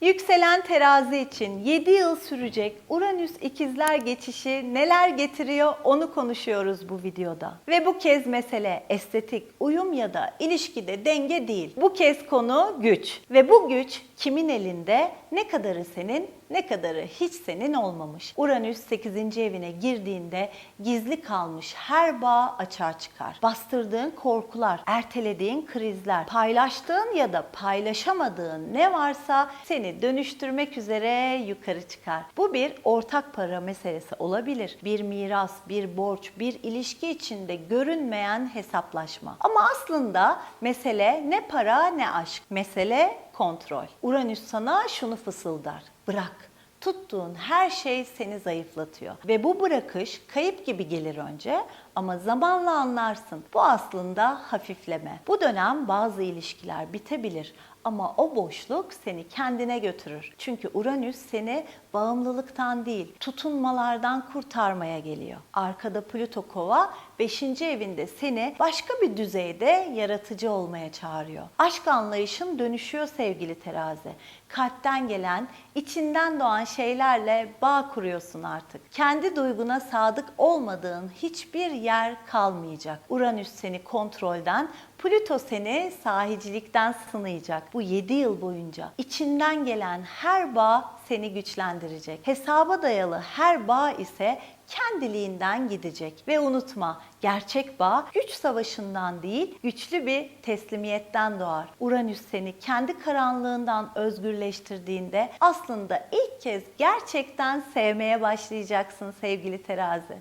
Yükselen terazi için 7 yıl sürecek Uranüs ikizler geçişi neler getiriyor onu konuşuyoruz bu videoda. Ve bu kez mesele estetik, uyum ya da ilişkide denge değil. Bu kez konu güç. Ve bu güç kimin elinde, ne kadarı senin, ne kadarı hiç senin olmamış. Uranüs 8. evine girdiğinde gizli kalmış her bağ açığa çıkar. Bastırdığın korkular, ertelediğin krizler, paylaştığın ya da paylaşamadığın ne varsa seni dönüştürmek üzere yukarı çıkar. Bu bir ortak para meselesi olabilir. Bir miras, bir borç, bir ilişki içinde görünmeyen hesaplaşma. Ama aslında mesele ne para ne aşk. Mesele kontrol. Uranüs sana şunu fısıldar. Bırak. Tuttuğun her şey seni zayıflatıyor. Ve bu bırakış kayıp gibi gelir önce ama zamanla anlarsın. Bu aslında hafifleme. Bu dönem bazı ilişkiler bitebilir ama o boşluk seni kendine götürür. Çünkü Uranüs seni bağımlılıktan değil, tutunmalardan kurtarmaya geliyor. Arkada Plüto Kova 5. evinde seni başka bir düzeyde yaratıcı olmaya çağırıyor. Aşk anlayışın dönüşüyor sevgili terazi. Kalpten gelen, içinden doğan şeylerle bağ kuruyorsun artık. Kendi duyguna sadık olmadığın hiçbir yer kalmayacak. Uranüs seni kontrolden, Plüto seni sahicilikten sınayacak. Bu 7 yıl boyunca içinden gelen her bağ seni güçlendirecek. Hesaba dayalı her bağ ise kendiliğinden gidecek. Ve unutma, gerçek bağ güç savaşından değil, güçlü bir teslimiyetten doğar. Uranüs seni kendi karanlığından özgürleştirdiğinde aslında ilk kez gerçekten sevmeye başlayacaksın sevgili terazi.